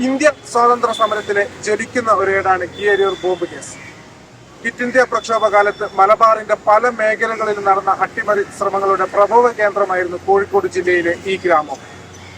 Indian സ്വാതന്ത്ര്യ സമരത്തിലെ ജ്വലിക്കുന്ന ഒരേടാണ് Keezhariyur bomb case. Quit India പ്രക്ഷോഭകാലത്ത് മലബാറിന്റെ പല മേഖലകളിൽ നടന്ന അട്ടിമറി ശ്രമങ്ങളുടെ പ്രഭവ കേന്ദ്രമായിരുന്നു കോഴിക്കോട് ജില്ലയിലെ ഈ ഗ്രാമം.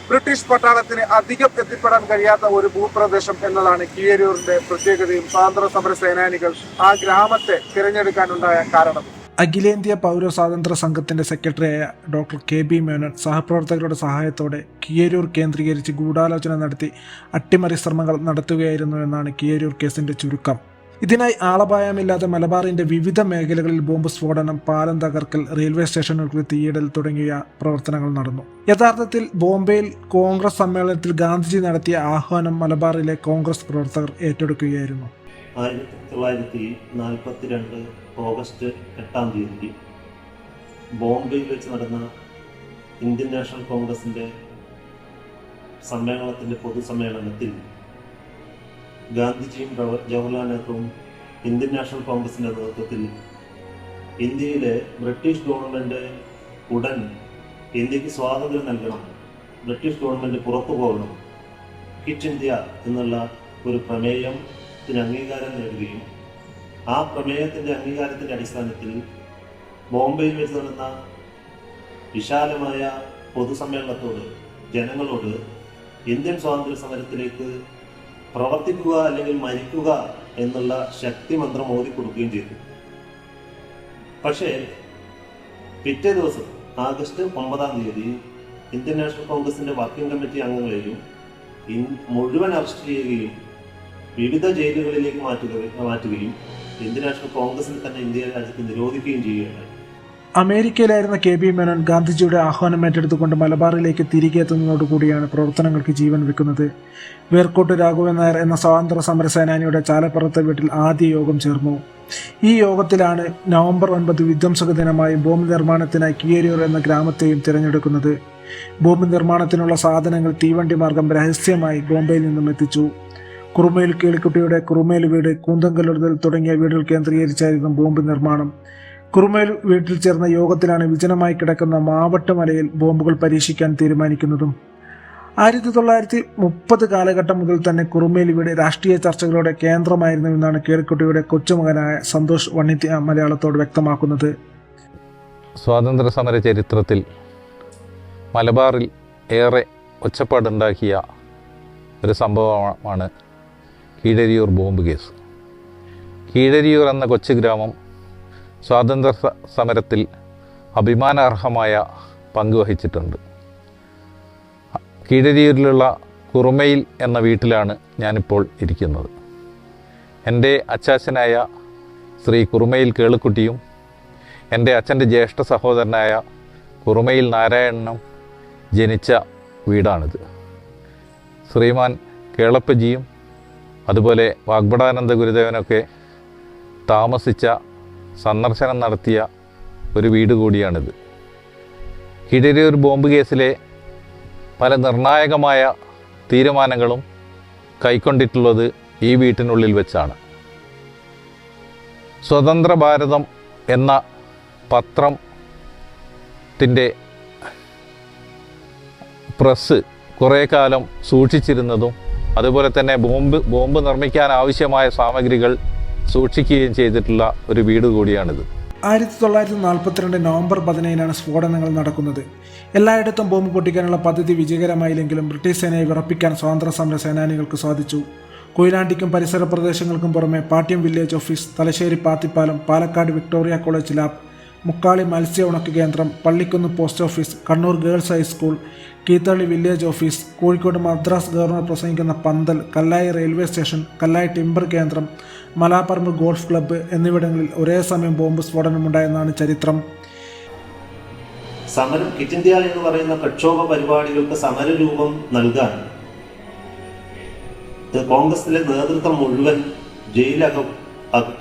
ബ്രിട്ടീഷ് പട്ടാളത്തിന് അധികം എത്തിപ്പെടാൻ കഴിയാത്ത ഒരു ഭൂപ്രദേശം എന്നതാണ് കീഴരിയൂരിന്റെ പ്രത്യേകതയും സ്വാതന്ത്ര്യ സമര സേനാനികൾ ആ ഗ്രാമത്തെ തിരഞ്ഞെടുക്കാനുണ്ടായ കാരണം അഖിലേന്ത്യാ പൗര സ്വാതന്ത്ര്യ സംഘത്തിന്റെ സെക്രട്ടറിയായ ഡോക്ടർ കെ ബി മേനോൻ സഹപ്രവർത്തകരുടെ സഹായത്തോടെ കിയരൂർ കേന്ദ്രീകരിച്ച് ഗൂഢാലോചന നടത്തി അട്ടിമറി ശ്രമങ്ങൾ നടത്തുകയായിരുന്നു എന്നാണ് കിയരൂർ കേസിന്റെ ചുരുക്കം. ഇതിനായി ആളപായമില്ലാതെ മലബാറിന്റെ വിവിധ മേഖലകളിൽ ബോംബ് സ്ഫോടനം പാലം തകർക്കൽ റെയിൽവേ സ്റ്റേഷനുകൾക്ക് തീയിടൽ തുടങ്ങിയ പ്രവർത്തനങ്ങൾ നടന്നു. യഥാർത്ഥത്തിൽ ബോംബെയിൽ കോൺഗ്രസ് സമ്മേളനത്തിൽ ഗാന്ധിജി നടത്തിയ ആഹ്വാനം മലബാറിലെ കോൺഗ്രസ് പ്രവർത്തകർ ഏറ്റെടുക്കുകയായിരുന്നു. ആയിരത്തി തൊള്ളായിരത്തി നാൽപ്പത്തി രണ്ട് ഓഗസ്റ്റ് എട്ടാം തീയതി ബോംബെയിൽ വെച്ച് നടന്ന ഇന്ത്യൻ നാഷണൽ കോൺഗ്രസിന്റെ സമ്മേളനത്തിന്റെ പൊതുസമ്മേളനത്തിൽ ഗാന്ധിജിയും ജവ- ജവഹർലാൽ നെഹ്റുവും ഇന്ത്യൻ നാഷണൽ കോൺഗ്രസിന്റെ നേതൃത്വത്തിൽ ഇന്ത്യയിലെ ബ്രിട്ടീഷ് ഗവൺമെന്റ് ഉടൻ ഇന്ത്യയ്ക്ക് സ്വാതന്ത്ര്യം നൽകണം ബ്രിട്ടീഷ് ഗവൺമെന്റ് പുറത്തു പോകണം കിറ്റ് ഇന്ത്യ എന്നുള്ള ഒരു പ്രമേയത്തിന് അംഗീകാരം നേടുകയും ആ പ്രമേയത്തിന്റെ അംഗീകാരത്തിന്റെ അടിസ്ഥാനത്തിൽ ബോംബെയിൽ വെച്ച് നടന്ന വിശാലമായ പൊതുസമ്മേളനത്തോട് ജനങ്ങളോട് ഇന്ത്യൻ സ്വാതന്ത്ര്യ സമരത്തിലേക്ക് പ്രവർത്തിക്കുക അല്ലെങ്കിൽ മരിക്കുക എന്നുള്ള ശക്തി മന്ത്രം ഓതിക്കൊടുക്കുകയും ചെയ്തു. പക്ഷേ പിറ്റേ ദിവസം ആഗസ്റ്റ് ഒമ്പതാം തീയതി ഇന്ത്യൻ നാഷണൽ കോൺഗ്രസിന്റെ വർക്കിംഗ് കമ്മിറ്റി അംഗങ്ങളെയും മുഴുവൻ അറസ്റ്റ് ചെയ്യുകയും വിവിധ ജയിലുകളിലേക്ക് മാറ്റുക മാറ്റുകയും ഇന്ത്യൻ നാഷണൽ കോൺഗ്രസിൽ തന്നെ ഇന്ത്യ രാജ്യത്ത് നിരോധിക്കുകയും ചെയ്യുകയുണ്ടായി അമേരിക്കയിലായിരുന്ന കെ ബി മേനോൻ ഗാന്ധിജിയുടെ ആഹ്വാനം ഏറ്റെടുത്തുകൊണ്ട് മലബാറിലേക്ക് തിരികെ എത്തുന്നതോടുകൂടിയാണ് പ്രവർത്തനങ്ങൾക്ക് ജീവൻ വെക്കുന്നത്. വേർക്കോട്ട് രാഘവൻ നായർ എന്ന സ്വാതന്ത്ര്യ സമര സേനാനിയുടെ ചാലപ്പുറത്തെ വീട്ടിൽ ആദ്യ യോഗം ചേർന്നു. ഈ യോഗത്തിലാണ് നവംബർ ഒൻപത് വിധ്വംസക ദിനമായി ബോംബ് നിർമ്മാണത്തിനായി കിയേരിയൂർ എന്ന ഗ്രാമത്തെയും തിരഞ്ഞെടുക്കുന്നത്. ബോംബ് നിർമ്മാണത്തിനുള്ള സാധനങ്ങൾ തീവണ്ടി മാർഗം രഹസ്യമായി ബോംബെയിൽ നിന്നും എത്തിച്ചു. കുറുമേൽ കേളിക്കുട്ടിയുടെ കുറുമേൽ വീട് കൂന്തങ്കല്ലുതൽ തുടങ്ങിയ വീടുകൾ കേന്ദ്രീകരിച്ചായിരുന്നു ബോംബ് നിർമ്മാണം. കുറുമേൽ വീട്ടിൽ ചേർന്ന യോഗത്തിലാണ് വിജനമായി കിടക്കുന്ന മാവട്ടമലയിൽ ബോംബുകൾ പരീക്ഷിക്കാൻ തീരുമാനിക്കുന്നതും. ആയിരത്തി തൊള്ളായിരത്തി മുപ്പത് കാലഘട്ടം മുതൽ തന്നെ കുറുമേൽ വീട് രാഷ്ട്രീയ ചർച്ചകളുടെ കേന്ദ്രമായിരുന്നു എന്നാണ് കേളിക്കുട്ടിയുടെ കൊച്ചുമകനായ സന്തോഷ് വണ്ണിത്യ മലയാളത്തോട് വ്യക്തമാക്കുന്നത്. സ്വാതന്ത്ര്യ സമര ചരിത്രത്തിൽ മലബാറിൽ ഏറെ ഒച്ചപ്പാടുണ്ടാക്കിയ ഒരു സംഭവമാണ് കീഴരിയൂർ ബോംബ് കേസ്. കീഴരിയൂർ എന്ന കൊച്ചു ഗ്രാമം സ്വാതന്ത്ര്യ സമരത്തിൽ അഭിമാനാർഹമായ പങ്ക് വഹിച്ചിട്ടുണ്ട്. കീഴരിയൂരിലുള്ള കുറുമയിൽ എന്ന വീട്ടിലാണ് ഞാനിപ്പോൾ ഇരിക്കുന്നത്. എന്റെ അച്ചാച്ചനായ ശ്രീ കുറുമയിൽ കേളുക്കുട്ടിയും എന്റെ അച്ഛന്റെ ജ്യേഷ്ഠ സഹോദരനായ കുറുമയിൽ നാരായണനും ജനിച്ച വീടാണിത്. ശ്രീമാൻ കേളപ്പജിയും അതുപോലെ വാഗ്ബടാനന്ദ ഗുരുദേവനൊക്കെ താമസിച്ച സന്ദർശനം നടത്തിയ ഒരു വീട് കൂടിയാണിത്. കിഴരിയൂർ ബോംബ് കേസിലെ പല നിർണായകമായ തീരുമാനങ്ങളും കൈക്കൊണ്ടിട്ടുള്ളത് ഈ വീട്ടിനുള്ളിൽ വെച്ചാണ്. സ്വതന്ത്ര ഭാരതം എന്ന പത്രത്തിന്റെ പ്രസ് കുറേ കാലം സൂക്ഷിച്ചിരുന്നതും അതുപോലെ തന്നെ ബോംബ് ബോംബ് നിർമ്മിക്കാൻ ആവശ്യമായ സാമഗ്രികൾ സൂക്ഷിക്കുകയും ചെയ്തിട്ടുള്ള ഒരു വീട് കൂടിയാണിത്. ആയിരത്തി തൊള്ളായിരത്തി നാൽപ്പത്തിരണ്ട് നവംബർ പതിനേഴിനാണ് സ്ഫോടനങ്ങൾ നടക്കുന്നത്. എല്ലായിടത്തും ബോംബ് പൊട്ടിക്കാനുള്ള പദ്ധതി വിജയകരമായില്ലെങ്കിലും ബ്രിട്ടീഷ് സേനയെ വിറപ്പിക്കാൻ സ്വാതന്ത്ര്യ സമര സേനാനികൾക്ക് സാധിച്ചു. കൊയിലാണ്ടിക്കും പരിസര പ്രദേശങ്ങൾക്കും പുറമെ Patyam village office Thalassery Pathippalam Palakkad Victoria college lab Mukkali മത്സ്യ ഉണക്ക് കേന്ദ്രം Pallikkunnu post office Kannur girls high school Keethali village office Kozhikode Madras governor പ്രസംഗിക്കുന്ന പന്തൽ Kallayi railway station Kallayi timber കേന്ദ്രം മലാപ്പറമ്പ് ഗോൾഫ് ക്ലബ്ബ് എന്നിവിടങ്ങളിൽ ഒരേ സമയം ബോംബ് സ്ഫോടനമുണ്ടായെന്നാണ് ചരിത്രം. സമരം കിറ്റ് ഇന്ത്യ എന്ന് പറയുന്ന പ്രക്ഷോഭ പരിപാടികൾക്ക് സമരരൂപം നൽകാൻ കോൺഗ്രസിലെ നേതൃത്വം മുഴുവൻ ജയിലകം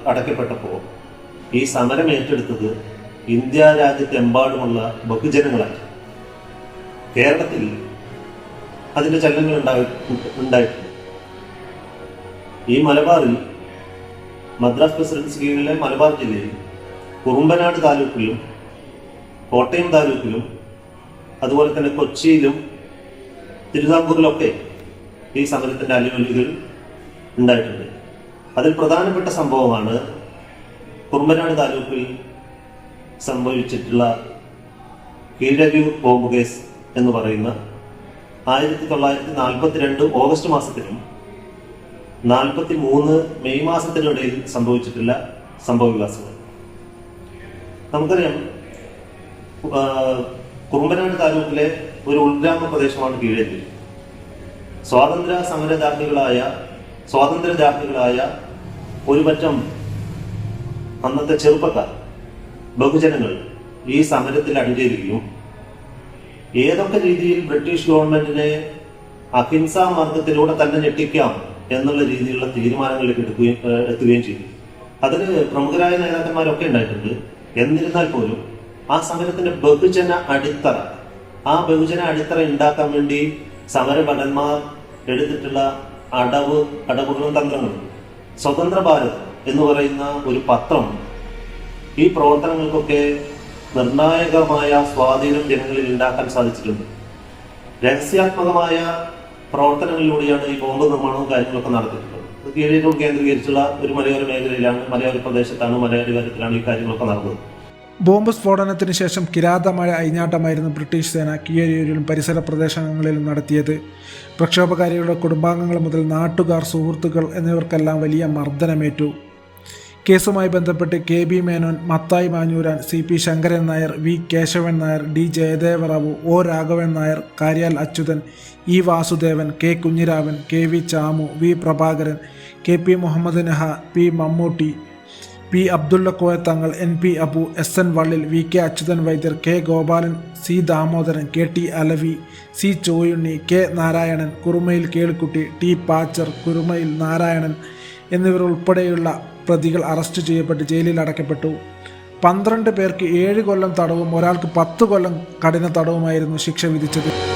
അടക്കപ്പെട്ടപ്പോൾ ഈ സമരം ഏറ്റെടുത്തത് ഇന്ത്യ രാജ്യത്തെമ്പാടുമുള്ള ബഹുജനങ്ങളായി. കേരളത്തിൽ അതിന്റെ ചലനങ്ങൾ ഉണ്ടായി ഉണ്ടായിട്ടുണ്ട്. ഈ മലബാറിൽ മദ്രാസ് പ്രസിഡൻസി കീഴിലെ മലബാർ ജില്ലയിൽ കുറുമ്പനാട് താലൂക്കിലും കോട്ടയം താലൂക്കിലും അതുപോലെ തന്നെ കൊച്ചിയിലും തിരുവിതാംകൂറിലൊക്കെ ഈ സമരത്തിന്റെ അലുവലുകൾ ഉണ്ടായിട്ടുണ്ട്. അതിൽ പ്രധാനപ്പെട്ട സംഭവമാണ് കുറുമ്പനാട് താലൂക്കിൽ സംഭവിച്ചിട്ടുള്ള കീഴരൂർ ബോംബ് കേസ് എന്ന് പറയുന്ന ആയിരത്തി തൊള്ളായിരത്തി നാൽപ്പത്തിരണ്ട് ഓഗസ്റ്റ് മാസത്തിലും നാൽപ്പത്തി മൂന്ന് മെയ് മാസത്തിനിടയിൽ സംഭവിച്ചിട്ടുള്ള സംഭവ വികാസങ്ങൾ നമുക്കറിയാം കുറുമ്പനാട് താലൂക്കിലെ ഒരു ഉൾഗ്രാമ പ്രദേശമാണ് കീഴേരി. സ്വാതന്ത്ര്യ സമരജാഹികളായ സ്വാതന്ത്ര്യജാഹികളായ ഒരു പറ്റം അന്നത്തെ ചെറുപ്പക്കാർ ബഹുജനങ്ങൾ ഈ സമരത്തിൽ അണിചേരുകയും ഏതൊക്കെ രീതിയിൽ ബ്രിട്ടീഷ് ഗവൺമെന്റിനെ അഹിംസാ മാർഗത്തിലൂടെ തന്നെ ഞെട്ടിക്കാം എന്നുള്ള രീതിയിലുള്ള തീരുമാനങ്ങളിലേക്ക് എടുക്കുകയും എത്തുകയും ചെയ്തു. അതിൽ പ്രമുഖരായ നേതാക്കന്മാരൊക്കെ ഉണ്ടായിട്ടുണ്ട്. എന്നിരുന്നാൽ പോലും ആ സമരത്തിന്റെ ബഹുജന അടിത്തറ ആ ബഹുജന അടിത്തറ ഉണ്ടാക്കാൻ വേണ്ടി സമരഭടന്മാർ എടുത്തിട്ടുള്ള അടവ് അടവുകളും തന്ത്രങ്ങളും സ്വതന്ത്ര ഭാരത് എന്ന് പറയുന്ന ഒരു പത്രം ഈ പ്രവർത്തനങ്ങൾക്കൊക്കെ നിർണായകമായ സ്വാധീനം ജനങ്ങളിൽ ഉണ്ടാക്കാൻ സാധിച്ചിട്ടുണ്ട്. രഹസ്യാത്മകമായ പ്രവർത്തനങ്ങളിലൂടെയാണ് ഈ ബോംബ് നിർമ്മാണവും കാര്യങ്ങളൊക്കെ നടത്തിയിട്ടുള്ളത് കീഴേറ്റവും കേന്ദ്രീകരിച്ചുള്ള ഒരു മലയോര മേഖലയിലാണ് മലയോര പ്രദേശത്താണ് മലയോരകാര്യത്തിലാണ് ഈ കാര്യങ്ങളൊക്കെ നടന്നത്. ബോംബ് സ്ഫോടനത്തിന് ശേഷം കിരാതമായ അഴിഞ്ഞാട്ടമായിരുന്നു ബ്രിട്ടീഷ് സേന കീഴരിയൂരിലും പരിസര പ്രദേശങ്ങളിലും നടത്തിയത്. പ്രക്ഷോഭകാരികളുടെ കുടുംബാംഗങ്ങൾ മുതൽ നാട്ടുകാർ സുഹൃത്തുക്കൾ എന്നിവർക്കെല്ലാം വലിയ മർദ്ദനമേറ്റു. കേസുമായി ബന്ധപ്പെട്ട് K B Menon Mathai Manjooran C P Sankaran Nair V Kesavan Nair D Jayadevarao O Raghavan Nair Karyal Achuthan E Vasudevan K Kunhiraman K V Chamu V Prabhakaran K P Muhammad Naha P Mammootty P Abdulla Koyathangal N P Abu S N Vallil V K Achuthan Vaidyar K Gopalan C Damodaran K T Alavi C Choyunni K Narayanan Kurumayil Kelikutty T Pachar Kurumayil Narayanan എന്നിവർ ഉൾപ്പെടെയുള്ള പ്രതികൾ arrest ചെയ്യപ്പെട്ട് ജയിലിൽ അടയ്ക്കപ്പെട്ടു. പന്ത്രണ്ട് പേർക്ക് ഏഴ് കൊല്ലം തടവും ഒരാൾക്ക് പത്ത് കൊല്ലം കഠിന തടവുമായിരുന്നു ശിക്ഷ വിധിച്ചത്.